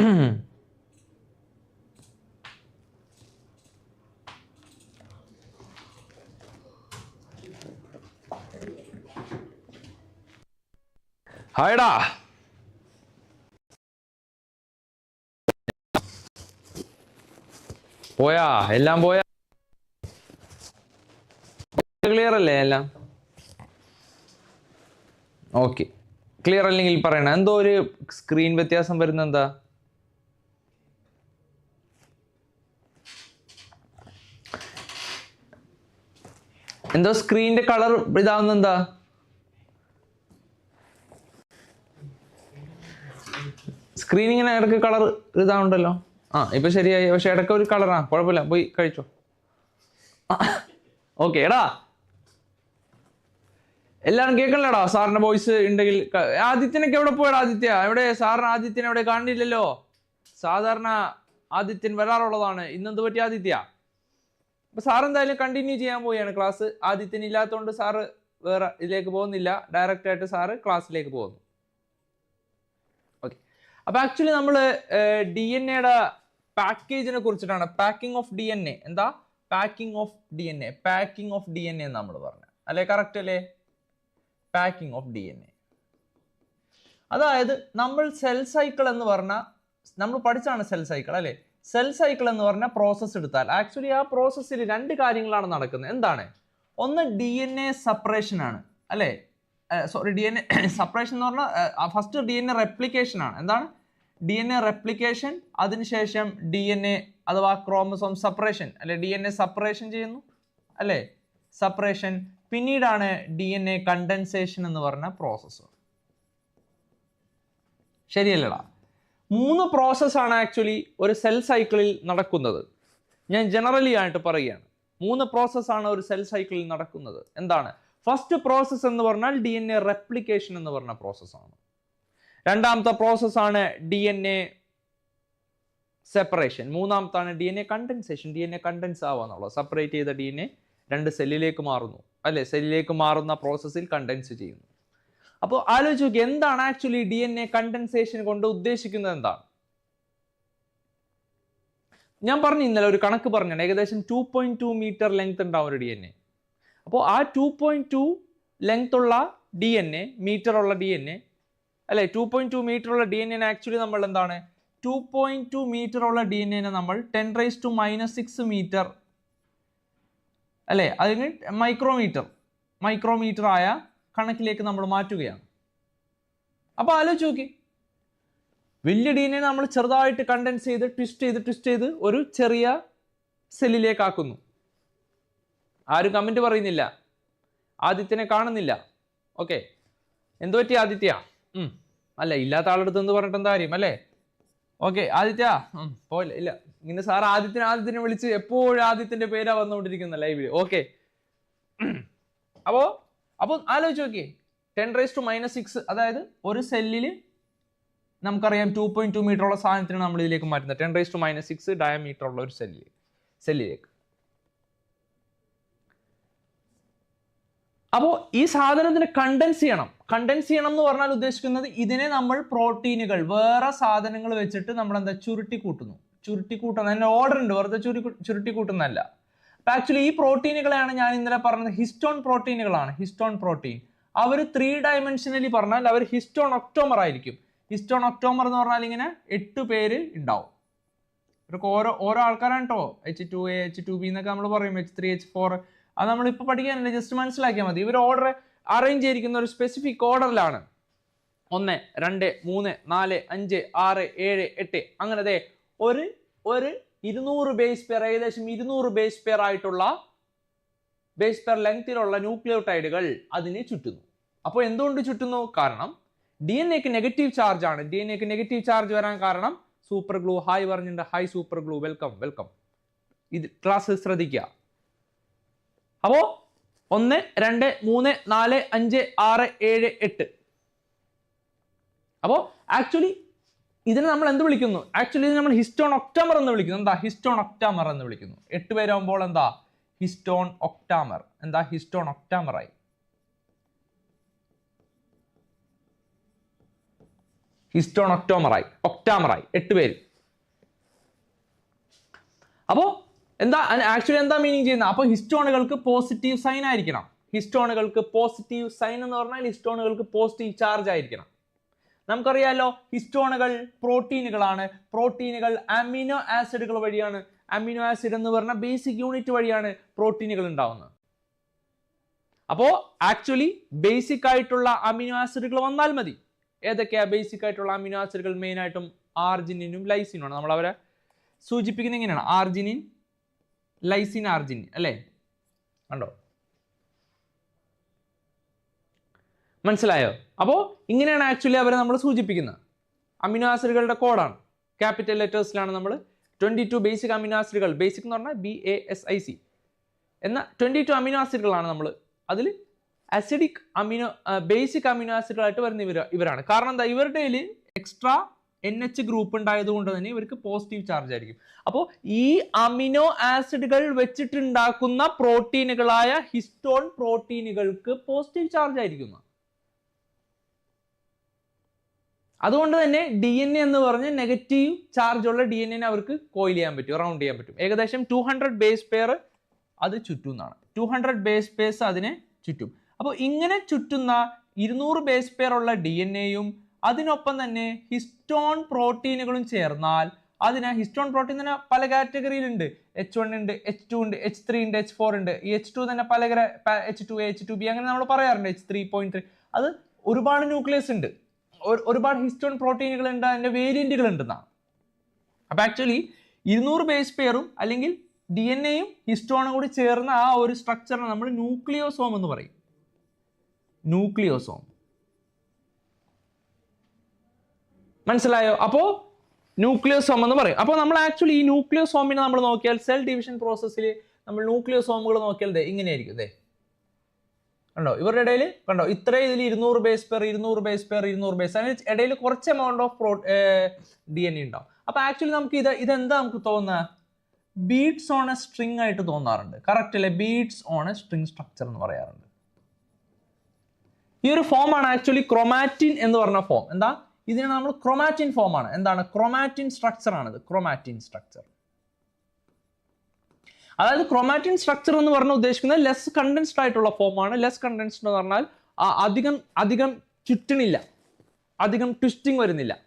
ഹായടാ. പോയാ എല്ലാം പോയാ. ക്ലിയർ അല്ലേ എല്ലാം? ഓക്കെ ക്ലിയർ അല്ലെങ്കിൽ പറയണ. എന്തോ ഒരു സ്ക്രീൻ വ്യത്യാസം വരുന്ന എന്താ എന്തോ സ്ക്രീനിന്റെ കളർ ഇതാവുന്ന എന്താ? സ്ക്രീൻ ഇങ്ങനെ ഇടയ്ക്ക് കളർ ഇതാവുണ്ടല്ലോ ആ ഇപ്പൊ ശരിയായി. പക്ഷെ ഇടയ്ക്ക് ഒരു കളറാ കുഴപ്പമില്ല. പോയി കഴിച്ചോ. ഓക്കെ എടാ. എല്ലാരും കേൾക്കണല്ലേടാ? സാറിന്റെ വോയിസ് ഉണ്ടെങ്കിൽ ആദിത്യനൊക്കെ എവിടെ പോയടാ ആദിത്യ? എവിടെ? സാറിന് ആദിത്യനെ എവിടെ കാണില്ലല്ലോ സാധാരണ ആദിത്യൻ വരാറുള്ളതാണ്. ഇന്നെന്ത് പറ്റി ആദിത്യ? അപ്പൊ സാർ എന്തായാലും കണ്ടിന്യൂ ചെയ്യാൻ പോവുകയാണ് ക്ലാസ് ആദ്യത്തിന് ഇല്ലാത്തതുകൊണ്ട് സാറ് വേറെ ഇതിലേക്ക് പോകുന്നില്ല. ഡയറക്റ്റ് ആയിട്ട് സാറ് ക്ലാസ്സിലേക്ക് പോകുന്നു. ഓക്കെ അപ്പൊ ആക്ച്വലി നമ്മൾ ഡി എൻ എയുടെ പാക്കേജിനെ കുറിച്ചിട്ടാണ്. Packing of D N A എന്താ? Packing of D N A packing of D N A നമ്മൾ പറഞ്ഞു. അല്ലേ? കറക്റ്റ് അല്ലേ? Packing of D N A അതായത് നമ്മൾ സെൽ സൈക്കിൾ എന്ന് പറഞ്ഞ നമ്മൾ പഠിച്ചാണ് സെൽ സൈക്കിൾ അല്ലേ? സെൽ സൈക്കിൾ എന്ന് പറഞ്ഞ പ്രോസസ്സ് എടുത്താൽ ആക്ച്വലി ആ പ്രോസസ്സിൽ രണ്ട് കാര്യങ്ങളാണ് നടക്കുന്നത്. എന്താണ്? ഒന്ന് ഡി എൻ എ സെപ്പറേഷൻ ആണ്. അല്ലേ? Sorry D N A separation എന്ന് പറഞ്ഞാൽ first D N A replication ആണ്. എന്താണ്? ഡി എൻ എ റെപ്ലിക്കേഷൻ അതിനുശേഷം ഡി എൻ എ അഥവാ ക്രോമസോം സെപ്പറേഷൻ അല്ലെ? ഡി എൻ എ സെപ്പറേഷൻ ചെയ്യുന്നു. അല്ലേ? സെപ്പറേഷൻ പിന്നീടാണ് ഡി എൻ എ കണ്ടൻസേഷൻ എന്ന് പറഞ്ഞ പ്രോസസ്സ് ശരിയല്ലടാ. മൂന്ന് പ്രോസസ്സാണ് ആക്ച്വലി ഒരു സെൽ സൈക്കിളിൽ നടക്കുന്നത്. ഞാൻ ജനറലി ആയിട്ട് പറയുകയാണ്. മൂന്ന് പ്രോസസ്സാണ് ഒരു സെൽ സൈക്കിളിൽ നടക്കുന്നത്. എന്താണ്? ഫസ്റ്റ് പ്രോസസ്സ് എന്ന് പറഞ്ഞാൽ ഡി എൻ എ റെപ്ലിക്കേഷൻ എന്ന് പറഞ്ഞ പ്രോസസ്സാണ് രണ്ടാമത്തെ പ്രോസസ്സാണ് D N A separation മൂന്നാമത്താണ് D N A condensation D N A condense ആവുക എന്നുള്ളത്. സെപ്പറേറ്റ് ചെയ്ത ഡി എൻ എ രണ്ട് സെല്ലിലേക്ക് മാറുന്നു. അല്ലെ? സെല്ലിലേക്ക് മാറുന്ന പ്രോസസ്സിൽ കണ്ടൻസ് ചെയ്യുന്നു. അപ്പോൾ ആലോചിച്ച് നോക്കി എന്താണ് actually D N A condensation കൊണ്ട് ഉദ്ദേശിക്കുന്നത് എന്താണ്? ഞാൻ പറഞ്ഞു ഇന്നലെ ഒരു കണക്ക് പറഞ്ഞാണ് ഏകദേശം two point two metre length ഉണ്ടാവും ഒരു ഡി എൻ എ അപ്പോൾ ആ ടു പോയിന്റ് ടു ലെങ്ത് ഉള്ള ഡി എൻ എ മീറ്റർ ഉള്ള ഡി എൻ എ അല്ലെ? ടു പോയിന്റ് ടു മീറ്റർ ഉള്ള ഡി എൻ എ ആക്ച്വലി നമ്മൾ എന്താണ്? ടു പോയിന്റ് ടു മീറ്റർ ഉള്ള ഡി എൻ എനെ നമ്മൾ ten raise to minus six metre അല്ലെ? അതിന് മൈക്രോമീറ്റർ മൈക്രോമീറ്റർ ആയ കണക്കിലേക്ക് നമ്മൾ മാറ്റുകയാണ്. അപ്പോൾ ആലോചിച്ച് നോക്കി. വലിയ ഡീനെ നമ്മൾ ചെറുതായിട്ട് കണ്ടൻസ് ചെയ്ത് ട്വിസ്റ്റ് ചെയ്ത് ട്വിസ്റ്റ് ചെയ്ത് ഒരു ചെറിയ സെല്ലിലേക്കാക്കുന്നു ആരും കമന്റ് പറയുന്നില്ല. ആദിത്യനെ കാണുന്നില്ല. ഓക്കെ എന്തു പറ്റി ആദിത്യ. അല്ല ഇല്ലാത്ത ആളെടുത്ത് എന്ന് പറഞ്ഞിട്ട് എന്താ കാര്യം? അല്ലേ? ഓക്കെ ആദിത്യ. പോയില്ല. ഇല്ല. ഇങ്ങനെ സാർ ആദിത്യനെ ആദിത്യനെ വിളിച്ച് എപ്പോഴും ആദിത്യന്റെ പേരാ വന്നുകൊണ്ടിരിക്കുന്ന ലൈവിൽ ഓക്കെ അപ്പോ അപ്പൊ ആലോചിച്ച് നോക്കിയേ. Ten raise to minus six അതായത് ഒരു സെല്ലിൽ നമുക്കറിയാം ടു പോയിന്റ് ടു മീറ്റർ ഉള്ള സാധനത്തിന് നമ്മൾ ഇതിലേക്ക് മാറ്റുന്നത്. Ten raise to minus six diameter ഉള്ള ഒരു സെല്ലിൽ സെല്ലിലേക്ക് അപ്പോൾ ഈ സാധനത്തിന് കണ്ടൻസ് ചെയ്യണം. കണ്ടൻസ് ചെയ്യണം എന്ന് പറഞ്ഞാൽ ഉദ്ദേശിക്കുന്നത് ഇതിനെ നമ്മൾ പ്രോട്ടീനുകൾ വേറെ സാധനങ്ങൾ വെച്ചിട്ട് നമ്മൾ എന്താ ചുരുട്ടി കൂട്ടുന്നു ചുരുട്ടി കൂട്ടുന്ന അതിന്റെ ഓർഡർ ഉണ്ട്. വെറുതെ ചുരുട്ടി കൂട്ടുന്നതല്ല ആക്ച്വലി ഈ പ്രോട്ടീനുകളെയാണ് ഞാൻ ഇന്നലെ പറഞ്ഞത് ഹിസ്റ്റോൺ പ്രോട്ടീനുകളാണ്. Histone protein. അവർ ത്രീ ഡയമെൻഷനലി പറഞ്ഞാൽ അവർ ഹിസ്റ്റോൺ ഒക്ടോമർ ആയിരിക്കും. ഹിസ്റ്റോൺ ഒക്ടോമർ എന്ന് പറഞ്ഞാൽ ഇങ്ങനെ എട്ട് പേര് ഉണ്ടാവും. ഇവർക്ക് ഓരോ ഓരോ ആൾക്കാരാണ് കേട്ടോ H two A H two B എന്നൊക്കെ നമ്മൾ പറയും. എച്ച് ത്രീ എച്ച് ഫോർ അത് നമ്മൾ ഇപ്പോൾ പഠിക്കാനില്ല? ജസ്റ്റ് മനസ്സിലാക്കിയാൽ മതി. ഇവർ ഓർഡർ അറേഞ്ച് ചെയ്തിരിക്കുന്ന ഒരു സ്പെസിഫിക് ഓർഡറിലാണ് ഒന്ന് രണ്ട് മൂന്ന് നാല് അഞ്ച് ആറ് ഏഴ് എട്ട്. അങ്ങനെ ഒരു ഒരു ഇരുന്നൂറ് ബേസ് പെയർ ഏകദേശം ഇരുന്നൂറ് ബേസ് പെയർ ആയിട്ടുള്ള ബേസ് പെയർ ലെങ്തിലുള്ള ന്യൂക്ലിയോടൈഡുകൾ അതിനെ ചുറ്റുന്നു. അപ്പോൾ എന്തുകൊണ്ട് ചുറ്റുന്നു? കാരണം ഡി എൻ എക്ക് നെഗറ്റീവ് ചാർജ് ആണ്. ഡി എൻ എക്ക് നെഗറ്റീവ് ചാർജ് വരാൻ കാരണം സൂപ്പർ ഗ്ലൂ ഹായ് പറഞ്ഞിട്ടുണ്ട്. Hi super glue welcome welcome ഇത് ക്ലാസ് ശ്രദ്ധിക്കുക. അപ്പോ ഒന്ന് രണ്ട് മൂന്ന് നാല് അഞ്ച് ആറ് ഏഴ് എട്ട്. അപ്പോ ആക്ച്വലി ഇതിനെ നമ്മൾ എന്ത് വിളിക്കുന്നു? ആക്ച്വലി ഇത് നമ്മൾ ഹിസ്റ്റോൺ ഒക്ടാമർ എന്ന് വിളിക്കുന്നു. എന്താ? ഹിസ്റ്റോൺ ഒക്ടാമർ എന്ന് വിളിക്കുന്നു. എട്ട് പേരാകുമ്പോൾ എന്താ? ഹിസ്റ്റോൺ ഒക്ടാമർ എന്താ? ഹിസ്റ്റോൺ ഒക്ടാമറായി ഹിസ്റ്റോൺ ഒക്ടോമറായി ഒക്ടാമറായി എട്ട് പേര്. അപ്പോൾ എന്താ? ആക്ച്വലി എന്താ മീനിങ് ചെയ്യുന്നത്? അപ്പോൾ ഹിസ്റ്റോണുകൾക്ക് പോസിറ്റീവ് സൈൻ ആയിരിക്കണം. ഹിസ്റ്റോണുകൾക്ക് പോസിറ്റീവ് സൈൻ എന്ന് പറഞ്ഞാൽ ഹിസ്റ്റോണുകൾക്ക് പോസിറ്റീവ് ചാർജ് ആയിരിക്കണം. നമുക്കറിയാലോ ഹിസ്റ്റോണുകൾ പ്രോട്ടീനുകളാണ്. പ്രോട്ടീനുകൾ അമിനോ ആസിഡുകൾ വഴിയാണ്. അമിനോ ആസിഡ് എന്ന് പറഞ്ഞ ബേസിക് യൂണിറ്റ് വഴിയാണ് പ്രോട്ടീനുകൾ ഉണ്ടാവുന്നത്. അപ്പോൾ ആക്ച്വലി ബേസിക് ആയിട്ടുള്ള അമിനോ ആസിഡുകൾ വന്നാൽ മതി. ഏതൊക്കെയാ ബേസിക് ആയിട്ടുള്ള അമിനോ ആസിഡുകൾ? മെയിൻ ആയിട്ടും ആർജിനിനും ലൈസിനും ആണ് നമ്മൾ അവരെ സൂചിപ്പിക്കുന്ന എങ്ങനെയാണ് ആർജിനിൻ ലൈസിൻ ആർജിനിൻ അല്ലേ? കണ്ടോ? മനസ്സിലായോ? അപ്പോൾ ഇങ്ങനെയാണ് ആക്ച്വലി അവരെ നമ്മൾ സൂചിപ്പിക്കുന്നത്. അമിനോ ആസിഡുകളുടെ കോഡാണ്. ക്യാപിറ്റൽ ലെറ്റേഴ്സിലാണ് നമ്മൾ ട്വന്റി ടു ബേസിക് അമിനോ ആസിഡുകൾ. ബേസിക് എന്ന് പറഞ്ഞാൽ B A S I C എന്ന ട്വന്റി ടു അമിനോ ആസിഡുകളാണ് നമ്മൾ അതിൽ അസിഡിക് അമിനോ ബേസിക് അമിനോ ആസിഡുകളായിട്ട് വരുന്ന ഇവർ ഇവരാണ്. കാരണം എന്താ? ഇവരുടെ എക്സ്ട്രാ എൻ എച്ച് ഗ്രൂപ്പ് ഉണ്ടായത് കൊണ്ട് തന്നെ ഇവർക്ക് പോസിറ്റീവ് ചാർജ് ആയിരിക്കും. അപ്പോൾ ഈ അമിനോ ആസിഡുകൾ വെച്ചിട്ടുണ്ടാക്കുന്ന പ്രോട്ടീനുകളായ ഹിസ്റ്റോൺ പ്രോട്ടീനുകൾക്ക് പോസിറ്റീവ് ചാർജ് ആയിരിക്കുന്നു അതുകൊണ്ട് തന്നെ ഡി എൻ എ എന്ന് പറഞ്ഞ് നെഗറ്റീവ് ചാർജ് ഉള്ള ഡി എൻ എനെ അവർക്ക് കോയിൽ ചെയ്യാൻ പറ്റും റൗണ്ട് ചെയ്യാൻ പറ്റും. ഏകദേശം ടു ഹൺഡ്രഡ് ബേസ് പെയർ അത് ചുറ്റും എന്നാണ് ടു ഹൺഡ്രഡ് ബേസ് പേഴ്സ് അതിനെ ചുറ്റും. അപ്പോൾ ഇങ്ങനെ ചുറ്റുന്ന ഇരുന്നൂറ് ബേസ് പെയർ ഉള്ള ഡി എൻ എയും അതിനൊപ്പം തന്നെ ഹിസ്റ്റോൺ പ്രോട്ടീനുകളും ചേർന്നാൽ അതിന് ഹിസ്റ്റോൺ പ്രോട്ടീൻ തന്നെ പല കാറ്റഗറിയിലുണ്ട് എച്ച് വൺ ഉണ്ട് എച്ച് ടു ഉണ്ട് എച്ച് ത്രീ ഉണ്ട് എച്ച് ഫോർ ഉണ്ട്. ഈ എച്ച് ടു തന്നെ പല H two H two B അങ്ങനെ നമ്മൾ പറയാറുണ്ട് എച്ച് ത്രീ പോയിന്റ് ത്രീ അത് ഒരുപാട് ന്യൂക്ലിയസ് ഉണ്ട്. ഒരുപാട് ഹിസ്റ്റോൺ പ്രോട്ടീനുകൾ ഉണ്ട് അതിന്റെ വേരിയന്റുകൾ ഉണ്ടെന്നാണ് അപ്പോൾ ആക്ച്വലി ഇരുന്നൂറ് ബേസ് പെയറും അല്ലെങ്കിൽ ഡി എൻ എയും ഹിസ്റ്റോണും കൂടി ചേർന്ന ആ ഒരു സ്ട്രക്ചറിനെ നമ്മൾ ന്യൂക്ലിയോസോം എന്ന് പറയും. ന്യൂക്ലിയോസോം. മനസ്സിലായോ? അപ്പോൾ ന്യൂക്ലിയോസോം എന്ന് പറയും. അപ്പോൾ നമ്മൾ ആക്ച്വലി ഈ ന്യൂക്ലിയോസോമിനെ നമ്മൾ നോക്കിയാൽ സെൽ ഡിവിഷൻ പ്രോസസ്സിൽ നമ്മൾ ന്യൂക്ലിയോസോമുകൾ നോക്കിയാൽ ദേ ഇങ്ങനെയായിരിക്കും ദേ. കണ്ടോ? ഇവരുടെ ഇടയിൽ കണ്ടോ? ഇത്രയും ഇതിൽ ഇരുന്നൂറ് ബേസ് പേർ ഇരുന്നൂറ് ബേസ് പേർ ഇരുന്നൂറ് ബേസ് അതിന് ഇടയിൽ കുറച്ച് amount of pro D N A ഉണ്ടാവും. അപ്പോൾ ആക്ച്വലി നമുക്ക് ഇത് ഇതെന്താ നമുക്ക് തോന്നുക ബീഡ്സ് ഓൺ എ സ്ട്രിങ് ആയിട്ട് തോന്നാറുണ്ട്. കറക്റ്റ് അല്ലേ? Beads on a string structure എന്ന് പറയാറുണ്ട്. ഈ ഒരു ഫോം ആണ് ആക്ച്വലി ക്രൊമാറ്റിൻ എന്ന് പറഞ്ഞ ഫോം എന്താ? ഇതിനെ നമ്മൾ ക്രൊമാറ്റിൻ ഫോം ആണ്. എന്താണ്? ക്രൊമാറ്റിൻ സ്ട്രക്ചർ ആണിത്. ക്രൊമാറ്റിൻ സ്ട്രക്ചർ അതായത് ക്രൊമാറ്റിൻ സ്ട്രക്ചർ എന്ന് പറഞ്ഞ ഉദ്ദേശിക്കുന്നത് ലെസ് കണ്ടൻസ്ഡ് ആയിട്ടുള്ള ഫോമാണ് ലെസ് കണ്ടൻസ്ഡ് എന്ന് പറഞ്ഞാൽ അധികം അധികം ചുറ്റണില്ല. അധികം ട്വിസ്റ്റിംഗ് വരുന്നില്ല.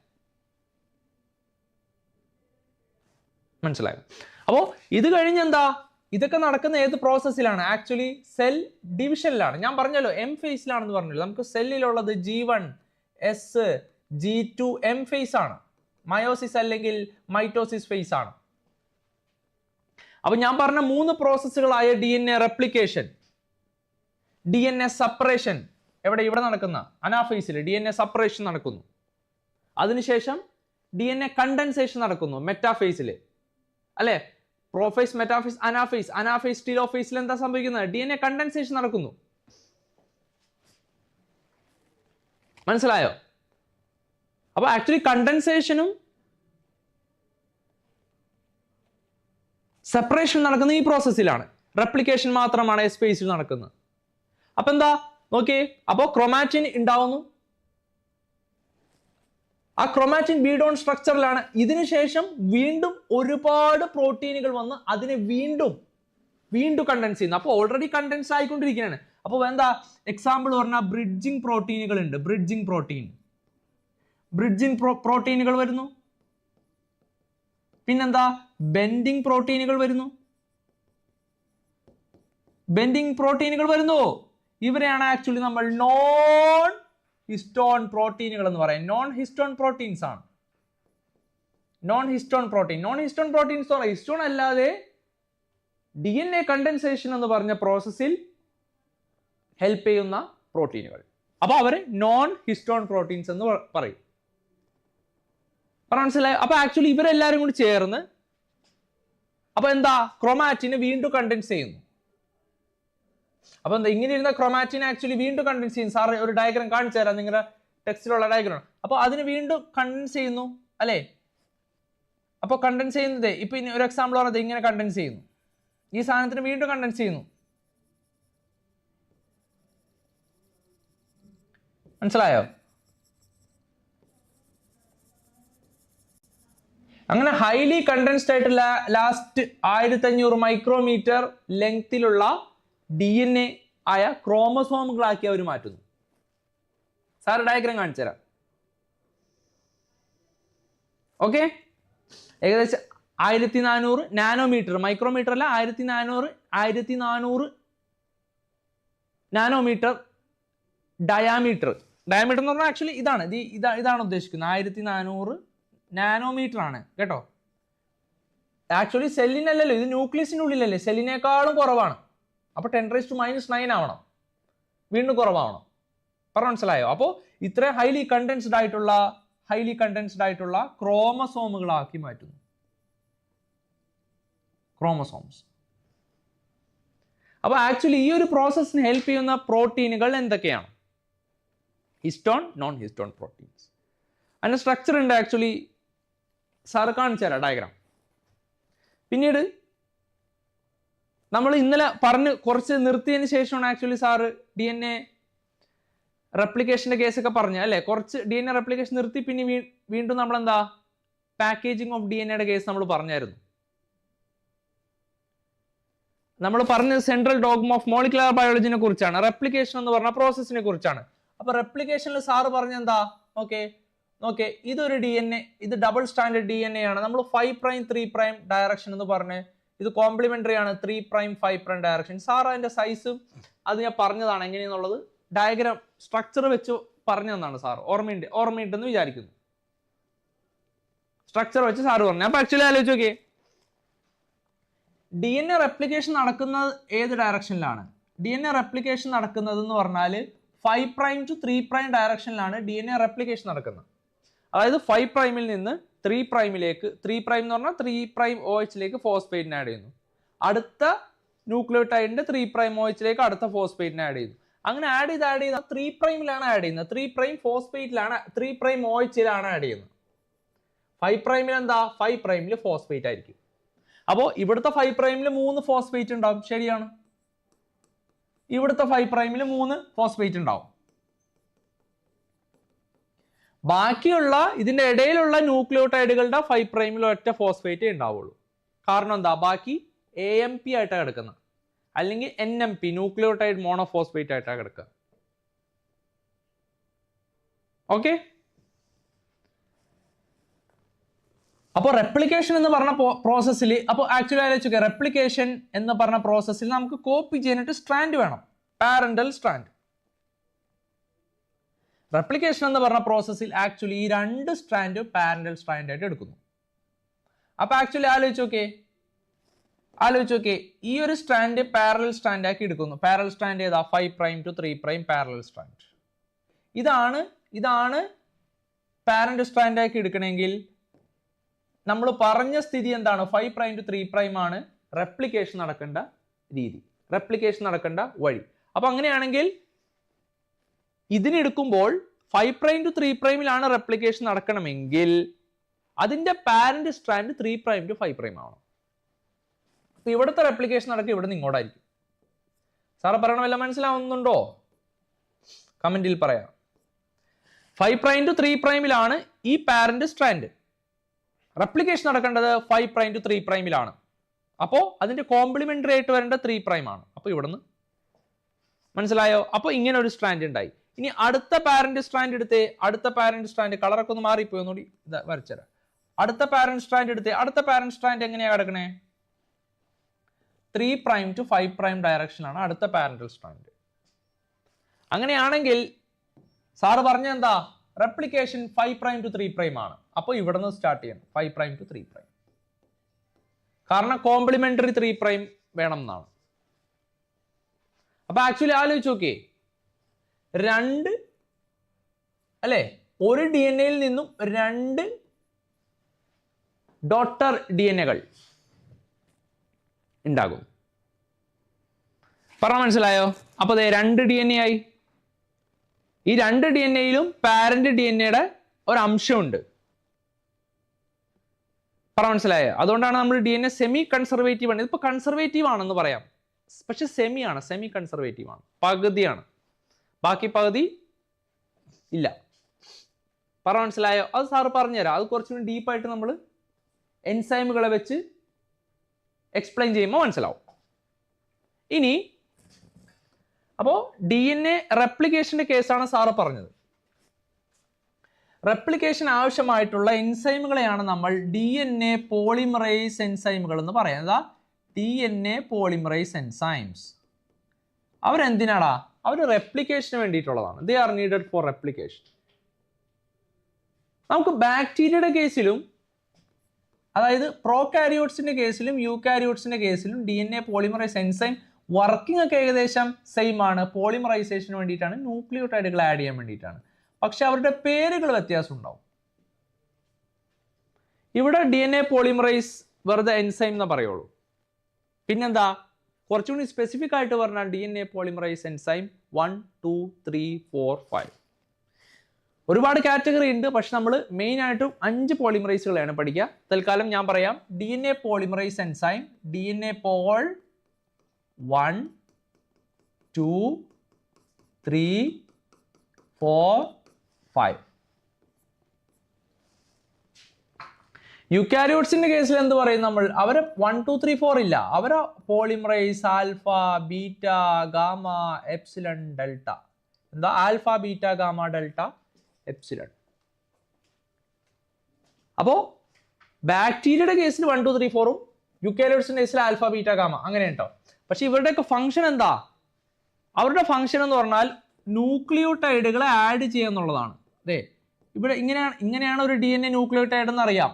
മനസ്സിലായോ? അപ്പോൾ ഇത് കഴിഞ്ഞ് എന്താ? ഇതൊക്കെ നടക്കുന്ന ഏത് പ്രോസസ്സിലാണ് ആക്ച്വലി സെൽ ഡിവിഷനിലാണ് ഞാൻ പറഞ്ഞല്ലോ എം ഫേസിലാണെന്ന് പറഞ്ഞല്ലോ. നമുക്ക് സെല്ലിലുള്ളത് G one S G two M phase ആണ്. മയോസിസ് അല്ലെങ്കിൽ മൈറ്റോസിസ് ഫേസ് ആണ്. അപ്പൊ ഞാൻ പറഞ്ഞ മൂന്ന് പ്രോസസ്സുകളായ D N A replication D N A separation എവിടെ? ഇവിടെ നടക്കുന്ന അനാഫേസിൽ ഡി എൻ എ സപ്പറേഷൻ നടക്കുന്നു. അതിനുശേഷം ഡി എൻ എ കണ്ടൻസേഷൻ നടക്കുന്നു മെറ്റാഫേസിൽ അല്ലെ? പ്രോഫേസ് മെറ്റാഫേസ് അനാഫേസ് അനാഫേസ് സ്റ്റീലോഫേസിൽ എന്താ സംഭവിക്കുന്നത്? ഡി എൻ എ കണ്ടൻസേഷൻ നടക്കുന്നു. മനസ്സിലായോ? അപ്പൊ ആക്ച്വലി കണ്ടൻസേഷനും സെപ്പറേഷൻ നടക്കുന്ന ഈ പ്രോസസ്സിലാണ് റെപ്ലിക്കേഷൻ മാത്രമാണ് സ്പേസിൽ നടക്കുന്നത്. അപ്പൊ എന്താ? നോക്കിയേ. അപ്പോൾ ക്രൊമാറ്റിൻ ഉണ്ടാവുന്നു. ആ ക്രൊമാറ്റിൻ ബീഡോൺ സ്ട്രക്ചറിലാണ് ഇതിനുശേഷം വീണ്ടും ഒരുപാട് പ്രോട്ടീനുകൾ വന്ന് അതിനെ വീണ്ടും വീണ്ടും കണ്ടൻസ് ചെയ്യുന്നു. അപ്പോൾ ഓൾറെഡി കണ്ടൻസ് ആയിക്കൊണ്ടിരിക്കുകയാണ്. അപ്പോൾ എന്താ? എക്സാമ്പിൾ പറഞ്ഞാൽ ബ്രിഡ്ജിങ് പ്രോട്ടീനുകൾ ഉണ്ട്. ബ്രിഡ്ജിങ് പ്രോട്ടീൻ ബ്രിഡ്ജിങ് പ്രോട്ടീനുകൾ വരുന്നു. പിന്നെന്താ? ബെൻഡിങ് പ്രോട്ടീനുകൾ വരുന്നു. ബെൻഡിങ് പ്രോട്ടീനുകൾ വരുന്നു. ഇവരെയാണ് ആക്ച്വലി നമ്മൾ നോൺ ഹിസ്റ്റോൺ പ്രോട്ടീനുകൾ എന്ന് പറയാം നോൺ ഹിസ്റ്റോൺ പ്രോട്ടീൻസ് ആണ്. Non histone protein. Non histone proteins എന്ന് ഹിസ്റ്റോൺ അല്ലാതെ ഡി എൻ എ കണ്ടൻസേഷൻ എന്ന് പറഞ്ഞ പ്രോസസ്സിൽ ഹെൽപ്പ് ചെയ്യുന്ന പ്രോട്ടീനുകൾ. അപ്പോൾ അവർ നോൺ ഹിസ്റ്റോൺ പ്രോട്ടീൻസ് എന്ന് പറയും. പറഞ്ഞ മനസ്സിലായി? അപ്പൊ ആക്ച്വലി ഇവരെല്ലാരും കൂടി ചേർന്ന് അപ്പൊ എന്താ? ക്രൊമാറ്റിനെ വീണ്ടും കണ്ടൻസ് ചെയ്യുന്നു. അപ്പൊ എന്താ? ഇങ്ങനെ ഇരുന്ന ക്രൊമാറ്റിനെ ആക്ച്വലി വീണ്ടും കണ്ടൻസ് ചെയ്യുന്നു. സാർ ഒരു ഡയഗ്രാം കാണിച്ചു തരാം. നിങ്ങളുടെ ടെക്സ്റ്റിലുള്ള ഡയഗ്രാം അപ്പൊ അതിന് വീണ്ടും കണ്ടൻസ് ചെയ്യുന്നു. അല്ലേ? അപ്പൊ കണ്ടൻസ് ചെയ്യുന്നത് ഇപ്പൊ ഇനി ഒരു എക്സാമ്പിൾ പറഞ്ഞത് ഇങ്ങനെ കണ്ടൻസ് ചെയ്യുന്നു. ഈ സാധനത്തിന് വീണ്ടും കണ്ടൻസ് ചെയ്യുന്നു. മനസ്സിലായോ? അങ്ങനെ ഹൈലി കണ്ടൻസ്ഡ് ആയിട്ടുള്ള ലാസ്റ്റ് ആയിരത്തി അഞ്ഞൂറ് മൈക്രോമീറ്റർ ലെങ്തിലുള്ള ഡി എൻ എ ആയ ക്രോമസോമുകളാക്കി അവർ മാറ്റുന്നു. സാർ ഡയഗ്രാം കാണിച്ചു തരാം. ഓക്കെ ഏകദേശം ആയിരത്തി നാനൂറ് നാനോമീറ്റർ മൈക്രോമീറ്റർ അല്ല ആയിരത്തി നാനൂറ് ആയിരത്തി നാനൂറ് നാനോമീറ്റർ ഡയാമീറ്റർ ഡയാമീറ്റർ എന്ന് പറഞ്ഞാൽ ആക്ച്വലി ഇതാണ് ഇത് ഇതാണ് ഉദ്ദേശിക്കുന്നത്. ആയിരത്തി നാനൂറ് നാനോമീറ്റർ ആണ് കേട്ടോ? ആക്ച്വലി സെല്ലിനല്ലല്ലോ ഇത് ന്യൂക്ലിയസിന്റെ ഉള്ളിലല്ലേ സെല്ലിനേക്കാളും കുറവാണ്. അപ്പോൾ ten raise to minus nine ആവണം. വീണ്ടും കുറവാവണം. പറഞ്ഞ മനസ്സിലായോ? അപ്പോൾ ഇത്ര ഹൈലി കണ്ടൻസ്ഡ് ആയിട്ടുള്ള ഹൈലി കണ്ടൻസ്ഡ് ആയിട്ടുള്ള ക്രോമസോമുകളാക്കി മാറ്റുന്നു. ക്രോമസോംസ് അപ്പോൾ ആക്ച്വലി ഈ ഒരു പ്രോസസ്സിന് ഹെൽപ്പ് ചെയ്യുന്ന പ്രോട്ടീനുകൾ എന്തൊക്കെയാണ്? ഹിസ്റ്റോൺ നോൺ ഹിസ്റ്റോൺ പ്രോട്ടീൻസ് അതിന്റെ സ്ട്രക്ചർ ഉണ്ട് ആക്ച്വലി സാറ് കാണിച്ചു തരാം ഡയഗ്രാം പിന്നീട് നമ്മൾ ഇന്നലെ പറഞ്ഞ് കുറച്ച് നിർത്തിയതിന് ശേഷമാണ് actually sir D N A റെപ്ലിക്കേഷന്റെ കേസൊക്കെ പറഞ്ഞു അല്ലേ? കുറച്ച് ഡി എൻ എ റെപ്ലിക്കേഷൻ നിർത്തി പിന്നെ വീണ്ടും നമ്മൾ എന്താ പാക്കേജിങ് ഓഫ് ഡി എൻ എയുടെ കേസ് നമ്മൾ പറഞ്ഞായിരുന്നു. നമ്മൾ പറഞ്ഞത് സെൻട്രൽ ഡോഗ്മ ഓഫ് മോളിക്കുലർ ബയോളജിനെ കുറിച്ചാണ്. റെപ്ലിക്കേഷൻ എന്ന് പറഞ്ഞ പ്രോസസ്സിനെ കുറിച്ചാണ്. അപ്പൊ റെപ്ലിക്കേഷനിൽ സാറ് പറഞ്ഞ എന്താ? ഓക്കെ ഓക്കെ ഇതൊരു ഡി എൻ എ ഇത് double standard D N A ആണ്. നമ്മൾ five prime three prime direction എന്ന് പറഞ്ഞ് ഇത് കോംപ്ലിമെന്ററി ആണ്. Three prime five prime direction sir അതിന്റെ സൈസും അത് ഞാൻ പറഞ്ഞതാണ് എങ്ങനെയെന്നുള്ളത്. ഡയഗ്രാം സ്ട്രക്ചർ വെച്ച് പറഞ്ഞു തന്നാണ് സാർ ഓർമ്മയുണ്ട് ഓർമ്മയുണ്ടെന്ന് വിചാരിക്കുന്നു. സ്ട്രക്ചർ വെച്ച് സാർ പറഞ്ഞു. അപ്പൊ ആക്ച്വലി ആലോചിച്ച് നോക്കിയേ. ഡി എൻ എ റെപ്ലിക്കേഷൻ നടക്കുന്നത് ഏത് ഡയറക്ഷനിലാണ് ഡി എൻ എ റെപ്ലിക്കേഷൻ നടക്കുന്നത് എന്ന് പറഞ്ഞാൽ five prime to three prime ഡയറക്ഷനിലാണ് D N A replication നടക്കുന്നത്. അതായത് ഫൈവ് പ്രൈമിൽ നിന്ന് ത്രീ പ്രൈമിലേക്ക് ത്രീ പ്രൈം എന്ന് പറഞ്ഞാൽ ത്രീ പ്രൈം ഒ എച്ചിലേക്ക് ഫോസ്ഫേറ്റിനെ ആഡ് ചെയ്യുന്നു. അടുത്ത ന്യൂക്ലിയോടൈഡിന്റെ ത്രീ പ്രൈം ഒ എച്ചിലേക്ക് അടുത്ത ഫോസ്ഫേറ്റിനെ ആഡ് ചെയ്യുന്നു. അങ്ങനെ ആഡ് ചെയ്ത് ആഡ് ചെയ്ത് ത്രീ പ്രൈമിലാണ് ആഡ് ചെയ്യുന്നത്. ത്രീ പ്രൈം ഫോസ്ഫേറ്റിലാണ് ത്രീ പ്രൈം ഒ എച്ചിലാണ് ആഡ് ചെയ്യുന്നത്. ഫൈവ് പ്രൈമിൽ എന്താ? ഫൈവ് പ്രൈമിൽ ഫോസ്ഫേറ്റ് ആയിരിക്കും. അപ്പോൾ ഇവിടുത്തെ ഫൈവ് പ്രൈമിൽ മൂന്ന് ഫോസ്ഫേറ്റ് ഉണ്ടാവും. ശരിയാണ്. ഇവിടുത്തെ ഫൈവ് പ്രൈമിൽ മൂന്ന് ഫോസ്ഫേറ്റ് ഉണ്ടാവും. ബാക്കിയുള്ള ഇതിന്റെ ഇടയിലുള്ള ന്യൂക്ലിയോട്ടൈഡുകളുടെ ഫൈവ് പ്രൈമിൽ ഒറ്റ ഫോസ്ഫേറ്റ് ഉണ്ടാവുള്ളൂ. കാരണം എന്താ? ബാക്കി എ എം പി ആയിട്ടാണ് കിടക്കുന്നത്. അല്ലെങ്കിൽ N M P nucleotide monophosphate ആയിട്ടാണ് കിടക്കുക. ഓക്കെ? അപ്പോൾ റെപ്ലിക്കേഷൻ എന്ന് പറഞ്ഞ പ്രോസസ്സിൽ അപ്പോൾ ആക്ച്വലി ആലോചിക്കുക റെപ്ലിക്കേഷൻ എന്ന് പറഞ്ഞ പ്രോസസ്സിൽ നമുക്ക് കോപ്പി ചെയ്യാനായിട്ട് സ്ട്രാൻഡ് വേണം. പാരന്റൽ സ്ട്രാൻഡ് റെപ്ലിക്കേഷൻ എന്ന് പറഞ്ഞ പ്രോസസ്സിൽ ആക്ച്വലി ഈ രണ്ട് സ്ട്രാൻഡ് പാരന്റൽ സ്ട്രാൻഡ് ആയിട്ട് എടുക്കുന്നു. അപ്പോൾ ആക്ച്വലി ആലോചിച്ച് നോക്കേ ആലോചിച്ച് നോക്കേ ഈ ഒരു സ്ട്രാൻഡ് പാരലൽ സ്ട്രാൻഡ് ആക്കി എടുക്കുന്നു. പാരലൽ സ്ട്രാൻഡ് ഏതാ? Five prime to three prime parallel strand ഇതാണ് ഇതാണ് പാരന്റ് സ്ട്രാൻഡ് ആക്കി എടുക്കണമെങ്കിൽ നമ്മൾ പറഞ്ഞ സ്ഥിതി എന്താണ്? Five prime to three prime ആണ് റെപ്ലിക്കേഷൻ നടക്കേണ്ട രീതി. റെപ്ലിക്കേഷൻ നടക്കേണ്ട വഴി. അപ്പൊ അങ്ങനെയാണെങ്കിൽ ഇതിനെടുക്കുമ്പോൾ ഫൈവ് പ്രൈം ടു ത്രീ പ്രൈമിലാണ് റെപ്ലിക്കേഷൻ നടക്കണമെങ്കിൽ അതിന്റെ parent strand three prime to five prime ആവണം. അപ്പൊ ഇവിടുത്തെ റെപ്ലിക്കേഷൻ നടക്കുക ഇവിടെ നിന്ന് ഇങ്ങോട്ടായിരിക്കും. സാറ് പറയണ വല്ല മനസ്സിലാവുന്നുണ്ടോ? കമന്റിൽ പറയാം. ഫൈവ് പ്രൈം ടു ത്രീ പ്രൈമിലാണ് ഈ പാരന്റ് സ്ട്രാൻഡ് റെപ്ലിക്കേഷൻ നടക്കേണ്ടത് ഫൈവ് പ്രൈം ടു ത്രീ പ്രൈമിലാണ് അപ്പോൾ അതിന്റെ കോംപ്ലിമെന്ററി ആയിട്ട് വരേണ്ട ത്രീ പ്രൈം ആണ്. അപ്പോൾ ഇവിടുന്ന് മനസ്സിലായോ? അപ്പോൾ ഇങ്ങനെ ഒരു സ്ട്രാൻഡ് ഉണ്ടായി. ഇനി അടുത്ത പാരന്റ് സ്ട്രാൻഡ് എടുത്ത് അടുത്ത പാരന്റ് സ്ട്രാൻഡ് കളറൊക്കെ ഒന്ന് മാറിപ്പോയി ഒന്നുകൂടി ഇതാ അടുത്ത പാരന്റ് സ്ട്രാൻഡ് എടുത്ത് അടുത്ത പാരന്റ് സ്ട്രാൻഡ് എങ്ങനെയാണ് കിടക്കണേ? Three prime to five prime ഡയറക്ഷനാണ് അടുത്ത പാരന്റൽ സ്ട്രാൻഡ് അങ്ങനെയാണെങ്കിൽ സാറ് പറഞ്ഞ എന്താ replication five prime to three prime ആണ്. അപ്പോൾ ഇവിടെ നിന്ന് സ്റ്റാർട്ട് ചെയ്യണം. Five prime to three prime കാരണം കോംപ്ലിമെന്ററി ത്രീ പ്രൈം വേണം എന്നാണ്. അപ്പൊ ആക്ച്വലി ആലോചിച്ച് നോക്കിയേ രണ്ട് അല്ലേ? ഒരു ഡി എൻ എയിൽ നിന്നും രണ്ട് ഡോട്ടർ ഡി എൻ എകൾ ഉണ്ടാകും. പറഞ്ഞ മനസ്സിലായോ? അപ്പൊ ദേ രണ്ട് ഡി എൻ എ ആയി. ഈ രണ്ട് ഡി എൻ എയിലും പാരന്റ് ഡി എൻ എയുടെ ഒരു അംശമുണ്ട് പറ മനസ്സിലായോ? അതുകൊണ്ടാണ് നമ്മൾ D N A semi conservative ആണ്. ഇതിപ്പോ കൺസർവേറ്റീവ് ആണെന്ന് പറയാം. പക്ഷെ സെമി ആണ് സെമി കൺസർവേറ്റീവ് ആണ്. പകുതിയാണ്. ബാക്കി പകുതി ഇല്ല. പറ മനസ്സിലായോ? അത് സാറ് പറഞ്ഞുതരാം. അത് കുറച്ചുകൂടി ഡീപ്പായിട്ട് നമ്മൾ എൻസൈമുകളെ വെച്ച് എക്സ്പ്ലെയിൻ ചെയ്യുമ്പോൾ മനസ്സിലാവും. ഇനി അപ്പോൾ ഡി എൻ എ റെപ്ലിക്കേഷന്റെ കേസാണ് സാറ് പറഞ്ഞത്. റെപ്ലിക്കേഷൻ ആവശ്യമായിട്ടുള്ള എൻസൈമുകളെയാണ് നമ്മൾ ഡി എൻ എ പോളിമറൈസ് എൻസൈമുകൾ എന്ന് പറയുന്നത്. D N A polymerase enzymes അവരെന്തിനാടാ? അവർ റെപ്ലിക്കേഷന് വേണ്ടിയിട്ടുള്ളതാണ്. They are needed for replication നമുക്ക് ബാക്ടീരിയയുടെ കേസിലും അതായത് പ്രോകാരിയോട്സിന്റെ കേസിലും യൂകാരിയോട്സിന്റെ കേസിലും D N A polymerase enzyme working ഒക്കെ ഏകദേശം സെയിം ആണ്. പോളിമറൈസേഷന് വേണ്ടിയിട്ടാണ് ന്യൂക്ലിയോട്ടൈഡുകൾ ആഡ് ചെയ്യാൻ വേണ്ടിയിട്ടാണ്. പക്ഷെ അവരുടെ പേരുകൾ വ്യത്യാസം ഉണ്ടാവും. ഇവിടെ ഡി എൻ എ പോളിമറൈസ് വെറുതെ എൻസൈം എന്ന് പറയുള്ളൂ. പിന്നെന്താ? കുറച്ചുകൂടി സ്പെസിഫിക് ആയിട്ട് പറഞ്ഞാൽ D N A polymerase enzyme one two three four five ഒരുപാട് കാറ്റഗറി ഉണ്ട് പക്ഷെ നമ്മൾ മെയിൻ ആയിട്ടും അഞ്ച് പോളിമറൈസുകളാണ് പഠിക്കുക. തൽക്കാലം ഞാൻ പറയാം. D N A polymerase enzyme D N A pol one two three four five യുക്കാരിയോട്സിന്റെ കേസിൽ എന്ത് പറയും നമ്മൾ? അവരെ വൺ ടു ത്രീ ഫോർ ഇല്ല. അവരെ polymerase alpha beta gamma epsilon delta എന്താ? Alpha beta gamma delta epsilon അപ്പോ ബാക്ടീരിയയുടെ കേസിൽ വൺ ടു ത്രീ ഫോറും യുക്കാരിയോട്സിന്റെ കേസിൽ ആൽഫ ബീറ്റ ഗാമ അങ്ങനെ കേട്ടോ പക്ഷെ ഇവരുടെയൊക്കെ ഫംഗ്ഷൻ എന്താ? അവരുടെ ഫംഗ്ഷൻ എന്ന് പറഞ്ഞാൽ ന്യൂക്ലിയോടൈഡുകളെ ആഡ് ചെയ്യുക എന്നുള്ളതാണ്. അതെ ഇവിടെ ഇങ്ങനെയാണ് ഇങ്ങനെയാണ് ഒരു ഡി എൻ എ ന്യൂക്ലിയോടൈഡ് എന്ന് അറിയാം.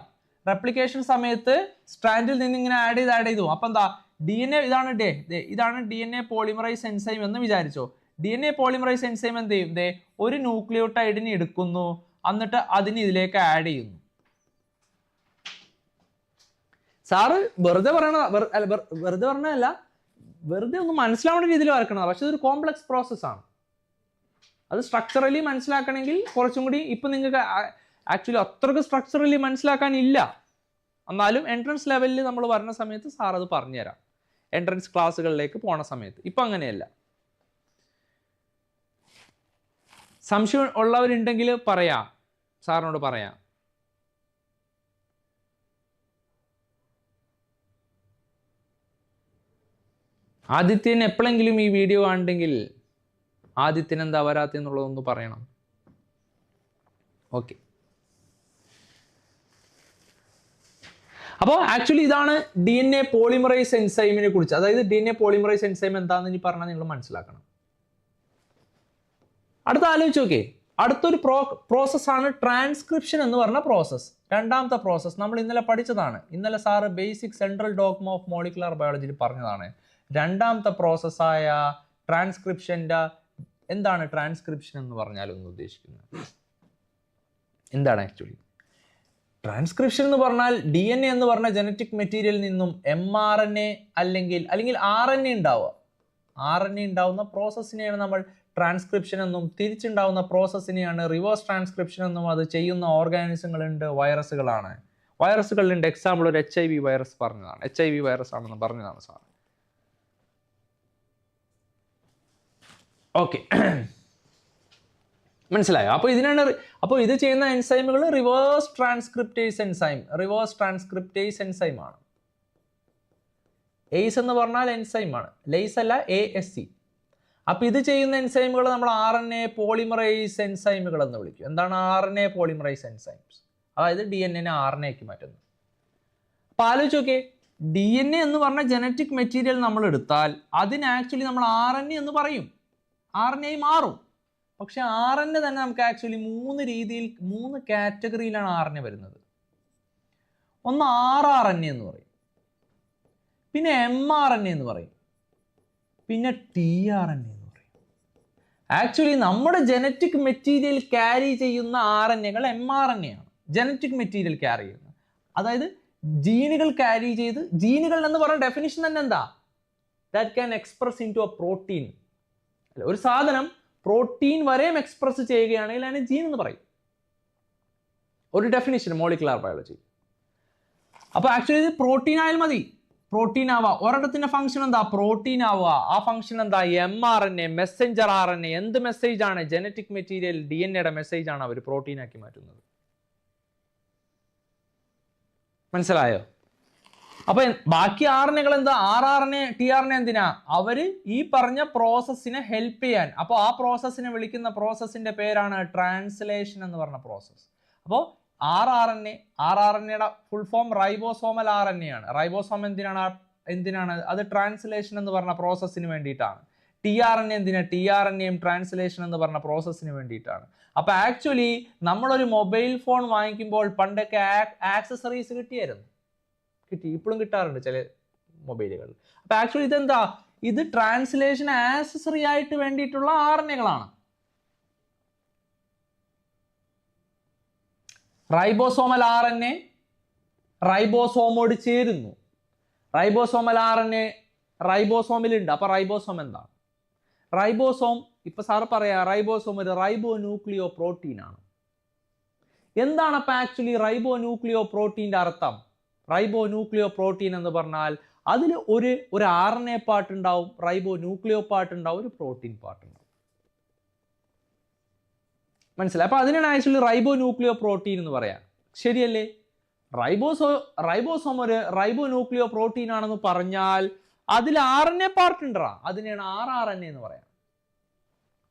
റെപ്ലിക്കേഷൻ സമയത്ത് സ്ട്രാൻഡിൽ നിന്ന് ഇങ്ങനെ ആഡ് ചെയ്ത് ആഡ് ചെയ്തു. അപ്പൊ എന്താ? ഡി എൻ എ ഇതാണ് ഡേ ഇതാണ് D N A polymerase enzyme എന്ന് വിചാരിച്ചോ. D N A polymerase enzyme എന്ത് ചെയ്യും? ദേ ഒരു ന്യൂക്ലിയോടൈഡിനെ എടുക്കുന്നു. എന്നിട്ട് അതിന് ഇതിലേക്ക് ആഡ് ചെയ്യുന്നു. സാറ് വെറുതെ പറയണ വെറുതെ പറഞ്ഞതല്ല. വെറുതെ ഒന്ന് മനസ്സിലാവേണ്ട രീതിയിൽ വരക്കണത്. പക്ഷെ ഇതൊരു കോംപ്ലക്സ് പ്രോസസ് ആണ്. അത് സ്ട്രക്ചറലി മനസ്സിലാക്കണമെങ്കിൽ കുറച്ചും കൂടി ഇപ്പൊ നിങ്ങൾക്ക് ആക്ച്വലി അത്രയ്ക്ക് സ്ട്രക്ചറലി മനസ്സിലാക്കാനില്ല. എന്നാലും എൻട്രൻസ് ലെവലിൽ നമ്മൾ വരുന്ന സമയത്ത് സാർ അത് പറഞ്ഞുതരാം. എൻട്രൻസ് ക്ലാസ്സുകളിലേക്ക് പോണ സമയത്ത്. ഇപ്പൊ അങ്ങനെയല്ല. സംശയം ഉള്ളവരുണ്ടെങ്കിൽ പറയാം. സാറിനോട് പറയാം. ആദിത്യൻ എപ്പോഴെങ്കിലും ഈ വീഡിയോ കണ്ടെങ്കിൽ ആദിത്യൻ എന്താ വരാത്തെന്നുള്ളതൊന്ന് പറയണം. ഓക്കെ അപ്പോൾ ആക്ച്വലി ഇതാണ് ഡി എൻ എ പോളിമറൈസ് എൻസൈമിനെ കുറിച്ച്. അതായത് D N A polymerase enzyme എന്താണെന്ന് ഇനി പറഞ്ഞാൽ നിങ്ങൾ മനസ്സിലാക്കണം. അടുത്ത ആലോചിച്ച് നോക്കേ അടുത്തൊരു പ്രോ പ്രോസസ്സാണ് ട്രാൻസ്ക്രിപ്ഷൻ എന്ന് പറഞ്ഞ പ്രോസസ്സ് രണ്ടാമത്തെ പ്രോസസ്സ് നമ്മൾ ഇന്നലെ പഠിച്ചതാണ്. ഇന്നലെ sir basic central dogma of molecular ബയോളജിയിൽ പറഞ്ഞതാണ്. രണ്ടാമത്തെ പ്രോസസ്സായ ട്രാൻസ്ക്രിപ്ഷന്റെ എന്താണ് ട്രാൻസ്ക്രിപ്ഷൻ എന്ന് പറഞ്ഞാൽ ഒന്ന് ഉദ്ദേശിക്കുന്നത് എന്താണ് ആക്ച്വലി ട്രാൻസ്ക്രിപ്ഷൻ എന്ന് പറഞ്ഞാൽ ഡി എൻ എ എന്ന് പറഞ്ഞ ജനറ്റിക് മെറ്റീരിയലിൽ നിന്നും എം ആർ എൻ എ അല്ലെങ്കിൽ അല്ലെങ്കിൽ ആർ എൻ എ ഉണ്ടാവുക. ആർ എൻ എ ഉണ്ടാവുന്ന പ്രോസസ്സിനെയാണ് നമ്മൾ ട്രാൻസ്ക്രിപ്ഷൻ എന്നും തിരിച്ചുണ്ടാവുന്ന പ്രോസസ്സിനെയാണ് റിവേഴ്സ് ട്രാൻസ്ക്രിപ്ഷൻ എന്നും അത് ചെയ്യുന്ന ഓർഗാനിസങ്ങളുണ്ട് വൈറസുകളാണ് വൈറസുകളിലുണ്ട് എക്സാമ്പിൾ ഒരു എച്ച് ഐ വി വൈറസ് പറഞ്ഞതാണ്. എച്ച് ഐ വി വൈറസ് ആണെന്ന് പറഞ്ഞതാണ് സാർ ഓക്കെ മനസ്സിലായോ? അപ്പോൾ ഇതിനാണ് അപ്പോൾ ഇത് ചെയ്യുന്ന എൻസൈമുകൾ reverse transcriptase enzyme reverse transcriptase enzyme ആണ്. എയ്സ് എന്ന് പറഞ്ഞാൽ എൻസൈം ആണ്. ലെയ്സ് അല്ല എ എസ് സി അപ്പോൾ ഇത് ചെയ്യുന്ന എൻസൈമുകൾ നമ്മൾ ആർ എൻ എ പോളിമറൈസ് എൻസൈമുകൾ എന്ന് വിളിക്കും. എന്താണ് R N A polymerase enzymes അതായത് ഡി എൻ എനെ ആർ എൻ എക്ക് മാറ്റുന്നു. അപ്പോൾ ആലോചിച്ച് നോക്കേ ഡി എൻ എ എന്ന് പറഞ്ഞ ജനറ്റിക് മെറ്റീരിയൽ നമ്മൾ എടുത്താൽ അതിന് ആക്ച്വലി നമ്മൾ ആർ എൻ എ എന്ന് പറയും. ആർ എൻ എ മാറും. പക്ഷെ ആർ എൻ എ തന്നെ നമുക്ക് ആക്ച്വലി മൂന്ന് രീതിയിൽ മൂന്ന് കാറ്റഗറിയിലാണ് ആർ എൻ എ വരുന്നത്. ഒന്ന് ആർ ആർ എൻ എന്ന് പറയും. പിന്നെ എം ആർ എൻ എന്ന് പറയും. പിന്നെ ടി ആർ എൻ എന്ന് പറയും. ആക്ച്വലി നമ്മുടെ ജനറ്റിക് മെറ്റീരിയൽ ക്യാരി ചെയ്യുന്ന ആർ എൻ എകൾ എം ആർ എൻ ആണ്. ജനറ്റിക് മെറ്റീരിയൽ ക്യാരി ചെയ്യുന്നത് അതായത് ജീനുകൾ ക്യാരി ചെയ്ത് ജീനുകൾ എന്ന് പറഞ്ഞ ഡെഫിനിഷൻ തന്നെ എന്താ? That can express into a protein ഒരു സാധനം പ്രോട്ടീൻ വരെയും എക്സ്പ്രസ് ചെയ്യുകയാണെങ്കിൽ അതിനെ ജീൻ എന്ന് പറയും. ഒരു ഡെഫിനിഷൻ മോളിക്കുലാർ ബയോളജി അപ്പോൾ ആക്ച്വലി ഇത് പ്രോട്ടീൻ ആയാലും മതി. പ്രോട്ടീൻ ആവുക ഒരിടത്തിന്റെ ഫംഗ്ഷൻ എന്താ? പ്രോട്ടീൻ ആവുക ആ ഫംഗ്ഷൻ എന്താ? M R N A messenger R N A എന്ത് മെസ്സേജ് ആണ്? ജനറ്റിക് മെറ്റീരിയൽ ഡി എൻ എയുടെ മെസ്സേജ് ആണ് അവർ പ്രോട്ടീനാക്കി മാറ്റുന്നത്. മനസ്സിലായോ? അപ്പൊ ബാക്കി ആറിനകൾ എന്താ ആർ ആറിനെ ടി ആറിനെ എന്തിനാ? അവർ ഈ പറഞ്ഞ പ്രോസസ്സിനെ ഹെൽപ്പ് ചെയ്യാൻ. അപ്പോൾ ആ പ്രോസസ്സിനെ വിളിക്കുന്ന പ്രോസസ്സിന്റെ പേരാണ് ട്രാൻസ്ലേഷൻ എന്ന് പറഞ്ഞ പ്രോസസ്സ് അപ്പോൾ R R N A R R N എയുടെ full form ribosomal R N A ആണ്. റൈബോസോം എന്തിനാണ്? എന്തിനാണ്? അത് ട്രാൻസ്ലേഷൻ എന്ന് പറഞ്ഞ പ്രോസസ്സിന് വേണ്ടിയിട്ടാണ്. ടി ആർ എൻ എ എന്തിനാ? ടി ആർ എൻ എയും ട്രാൻസ്ലേഷൻ എന്ന് പറഞ്ഞ പ്രോസസ്സിന് വേണ്ടിയിട്ടാണ്. അപ്പൊ ആക്ച്വലി നമ്മളൊരു മൊബൈൽ ഫോൺ വാങ്ങിക്കുമ്പോൾ പണ്ടൊക്കെ ആക്സസറീസ് കിട്ടിയായിരുന്നു. കിട്ടി ഇപ്പോഴും കിട്ടാറുണ്ട് ചില മൊബൈലുകൾ. അപ്പൊ ആക്ച്വലി ഇതെന്താ? ഇത് ട്രാൻസ്ലേഷൻ ആക്സസറി ആയിട്ട് വേണ്ടിയിട്ടുള്ള ആർണകളാണ് റൈബോസോമൽ ആർ എൻ എ റൈബോസോമോട് ചേരുന്നു. റൈബോസോമൽ ആർ എൻ എ റൈബോസോമിലുണ്ട് അപ്പൊ റൈബോസോം എന്താ റൈബോസോം ഇപ്പൊ സാർ പറയാ റൈബോസോം ഒരു റൈബോ ന്യൂക്ലിയോ പ്രോട്ടീൻ ആണ്. എന്താണ് അപ്പൊ ആക്ച്വലി റൈബോ ന്യൂക്ലിയോ പ്രോട്ടീന്റെ അർത്ഥം? റൈബോ ന്യൂക്ലിയോ പ്രോട്ടീൻ എന്ന് പറഞ്ഞാൽ അതിൽ ഒരു ഒരു ആർ എൻ എ പാർട്ട് ഉണ്ടാവും റൈബോ ന്യൂക്ലിയോ പാർട്ട് ഉണ്ടാവും ഒരു പ്രോട്ടീൻ പാർട്ട് ഉണ്ടാവും. മനസ്സിലായി? അപ്പൊ അതിനാണ് ആക്ച്വലി റൈബോ ന്യൂക്ലിയോ പ്രോട്ടീൻ എന്ന് പറയാം. ശരിയല്ലേ? റൈബോസോ റൈബോസോം ഒരു റൈബോ ന്യൂക്ലിയോ പ്രോട്ടീൻ ആണെന്ന് പറഞ്ഞാൽ അതിൽ ആർ എൻ എ പാർട്ട് ഉണ്ടാ അതിനെയാണ് ആർ ആർ എൻ എ എന്ന് പറയാം.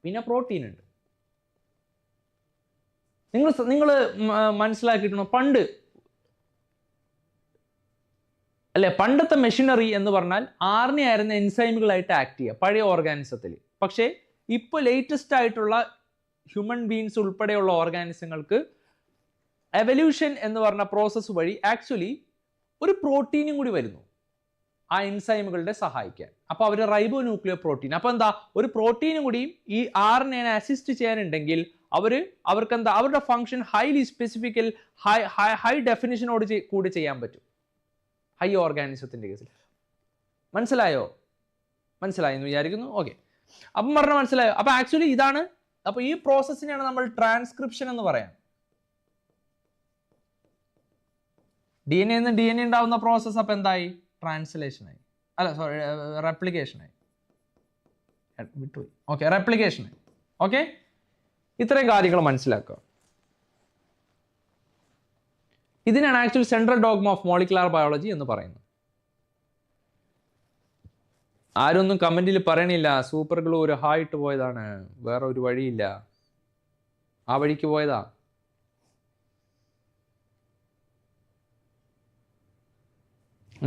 പിന്നെ പ്രോട്ടീൻ ഉണ്ട്. നിങ്ങൾ നിങ്ങൾ മനസ്സിലാക്കിയിട്ടുണ്ടോ? പണ്ട് അല്ലെ? പണ്ടത്തെ മെഷീനറി എന്ന് പറഞ്ഞാൽ ആറിനെ ആയിരുന്ന എൻസൈമുകളായിട്ട് ആക്ട് ചെയ്യുക പഴയ ഓർഗാനിസത്തിൽ പക്ഷേ ഇപ്പോൾ ലേറ്റസ്റ്റ് ആയിട്ടുള്ള ഹ്യൂമൻ ബീങ്സ് ഉൾപ്പെടെയുള്ള ഓർഗാനിസങ്ങൾക്ക് എവല്യൂഷൻ എന്ന് പറഞ്ഞ പ്രോസസ്സ് വഴി ആക്ച്വലി ഒരു പ്രോട്ടീനും കൂടി വരുന്നു. ആ എൻസൈമുകളുടെ സഹായിക്കാൻ. അപ്പോൾ അവർ റൈബോ ന്യൂക്ലിയോ പ്രോട്ടീൻ അപ്പോൾ എന്താ? ഒരു പ്രോട്ടീനും കൂടിയും ഈ ആറിനെ അസിസ്റ്റ് ചെയ്യാനുണ്ടെങ്കിൽ അവർ അവർക്ക് എന്താ? അവരുടെ function highly specifical high high high ഡെഫിനിഷനോട് കൂടി ചെയ്യാൻ പറ്റും. ഹൈ ഓർഗാനിസത്തിന്റെ കേസിൽ. മനസ്സിലായോ? മനസ്സിലായി എന്ന് വിചാരിക്കുന്നു. ഓക്കെ. അപ്പം പറഞ്ഞ മനസ്സിലായോ? അപ്പം ആക്ച്വലി ഇതാണ്. അപ്പോൾ ഈ പ്രോസസ്സിനെയാണ് നമ്മൾ ട്രാൻസ്ക്രിപ്ഷൻ എന്ന് പറയാം. ഡി എൻ എന്ന് ഡി എൻ എ ഉണ്ടാവുന്ന പ്രോസസ്സ് അപ്പം എന്തായി? ട്രാൻസ്ലേഷനായി അല്ല സോറി റെപ്ലിക്കേഷനായി വിട്ടുപോയി. ഓക്കെ റെപ്ലിക്കേഷനായി ഓക്കെ? ഇത്രയും കാര്യങ്ങൾ മനസ്സിലാക്കുക. ഇതിനാണ് actual central dogma of molecular biology എന്ന് പറയുന്നത്. ആരൊന്നും കമന്റിൽ പറയണില്ല. സൂപ്പർ ഗ്ലൂ ഒരു ഹായ് ഇട്ട് പോയതാണ്. വേറെ ഒരു വഴിയില്ല. ആ വഴിക്ക് പോയതാ.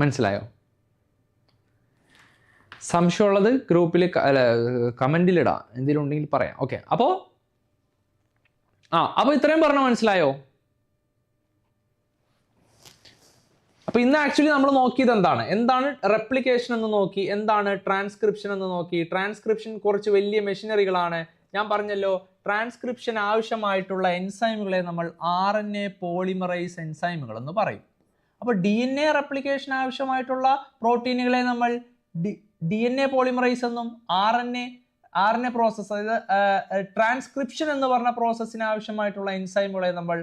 മനസ്സിലായോ? സംശയമുള്ളത് ഗ്രൂപ്പിൽ അല്ല കമന്റിലിടാം എന്തെങ്കിലും ഉണ്ടെങ്കിൽ പറയാം. ഓക്കെ അപ്പോൾ ആ അപ്പോൾ ഇത്രയും പറഞ്ഞാൽ മനസ്സിലായോ? അപ്പൊ ഇന്ന് ആക്ച്വലി നമ്മൾ നോക്കിയത് എന്താണ്? എന്താണ് റെപ്ലിക്കേഷൻ എന്ന് നോക്കി എന്താണ് ട്രാൻസ്ക്രിപ്ഷൻ എന്ന് നോക്കി? ട്രാൻസ്ക്രിപ്ഷൻ കുറച്ച് വലിയ മെഷീനറികളാണ് ഞാൻ പറഞ്ഞല്ലോ ട്രാൻസ്ക്രിപ്ഷൻ ആവശ്യമായിട്ടുള്ള എൻസൈമുകളെ നമ്മൾ ആർ എൻ എ പോളിമറൈസ് എൻസൈമുകൾ എന്ന് പറയും. അപ്പോൾ ഡി എൻ എ റെപ്ലിക്കേഷൻ ആവശ്യമായിട്ടുള്ള പ്രോട്ടീനുകളെ നമ്മൾ ഡി എൻ എ പോളിമറൈസ് എന്നും R N A R N A process അതായത് ട്രാൻസ്ക്രിപ്ഷൻ എന്ന് പറഞ്ഞ പ്രോസസ്സിന് ആവശ്യമായിട്ടുള്ള എൻസൈമുകളെ നമ്മൾ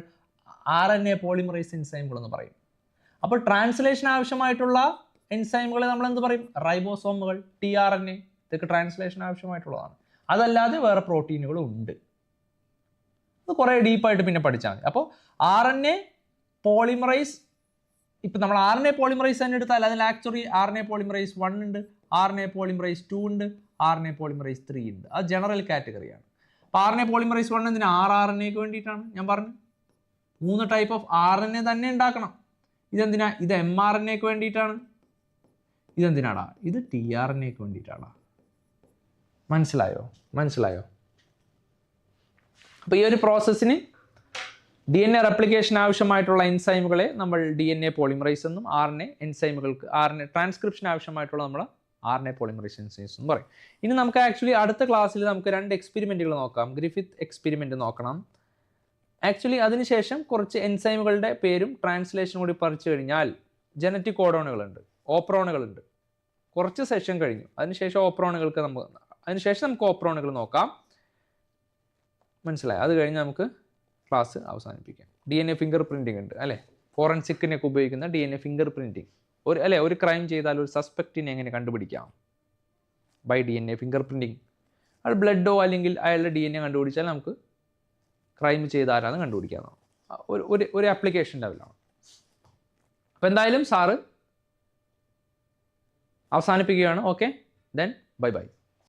ആർ എൻ എ പോളിമറൈസ് എൻസൈമുകൾ എന്ന് പറയും. അപ്പോൾ ട്രാൻസ്ലേഷൻ ആവശ്യമായിട്ടുള്ള എൻസൈമുകളെ നമ്മൾ എന്ത് പറയും? റൈബോസോമുകൾ ടി ആർ എൻ എ ഇതൊക്കെ ട്രാൻസ്ലേഷൻ ആവശ്യമായിട്ടുള്ളതാണ്. അതല്ലാതെ വേറെ പ്രോട്ടീനുകളും ഉണ്ട്. അത് കുറേ ഡീപ്പായിട്ട് പിന്നെ പഠിച്ചാൽ മതി. അപ്പോൾ ആർ എൻ എ പോളിമറൈസ് ഇപ്പം നമ്മൾ ആർ എൻ എ പോളിമറൈസ് തന്നെ എടുത്താൽ അതിൽ actually R N A polymerase one ഉണ്ട് R N A polymerase two ഉണ്ട് R N A polymerase three ഉണ്ട്. അത് ജനറൽ കാറ്റഗറിയാണ് അപ്പോൾ R N A polymerase one എന്തിനാ? ആർ ആർ എൻ എക്ക് വേണ്ടിയിട്ടാണ് ഞാൻ പറഞ്ഞു മൂന്ന് type of R N A തന്നെ ഉണ്ടാക്കണം. ഇതെന്തിനാ? ഇത് എം ആർ എൻ എക്ക് വേണ്ടിയിട്ടാണ്. ഇതെന്തിനാടാ? ഇത് ടി ആർ എൻ എക്ക് വേണ്ടിയിട്ടാടാ മനസ്സിലായോ? മനസ്സിലായോ? അപ്പോൾ ഈ ഒരു പ്രോസസ്സിന് ഡി എൻ എ റെപ്ലിക്കേഷൻ ആവശ്യമായിട്ടുള്ള എൻസൈമുകളെ നമ്മൾ ഡി എൻ എ പോളിമറൈസ് എന്നും ആർ എൻ എ എൻസൈമുകൾക്ക് ആർ എൻ എ ട്രാൻസ്ക്രിപ്ഷൻ ആവശ്യമായിട്ടുള്ള നമ്മൾ R N A polymerase enzymes എന്ന് പറയും. ഇനി നമുക്ക് ആക്ച്വലി അടുത്ത ക്ലാസ്സിൽ നമുക്ക് രണ്ട് എക്സ്പെരിമെന്റുകൾ നോക്കാം. ഗ്രിഫിത്ത് എക്സ്പെരിമെന്റ് നോക്കണം. ആക്ച്വലി അതിനുശേഷം കുറച്ച് എൻസൈമുകളുടെ പേരും ട്രാൻസ്ലേഷൻ കൂടി പറിച്ചു കഴിഞ്ഞാൽ ജനറ്റിക് കോഡോണുകളുണ്ട് ഓപ്രോണുകളുണ്ട് കുറച്ച് സെഷൻ കഴിഞ്ഞു. അതിനുശേഷം ഓപ്രോണുകൾക്ക് നമുക്ക് അതിനുശേഷം നമുക്ക് ഓപ്രോണുകൾ നോക്കാം. മനസ്സിലായി? അത് കഴിഞ്ഞ് നമുക്ക് ക്ലാസ് അവസാനിപ്പിക്കാം. D N A fingerprinting ഉണ്ട് അല്ലേ? ഫോറൻസിക്കിനൊക്കെ ഉപയോഗിക്കുന്ന D N A fingerprinting ഒരു അല്ലേ? ഒരു ക്രൈം ചെയ്താൽ ഒരു സസ്പെക്റ്റിനെ എങ്ങനെ കണ്ടുപിടിക്കാം? By D N A fingerprinting അത് ബ്ലഡോ അല്ലെങ്കിൽ അയാളുടെ ഡി എൻ എ കണ്ടുപിടിച്ചാൽ നമുക്ക് ക്രൈം ചെയ്ത ആരാന്ന് കണ്ടുപിടിക്കാന്ന് ഒരു ഒരു ഒരു ആപ്ലിക്കേഷൻ ലെവലാണ് അപ്പോൾ എന്തായാലും സാറ് അവസാനിപ്പിക്കുകയാണ്. Okay then bye bye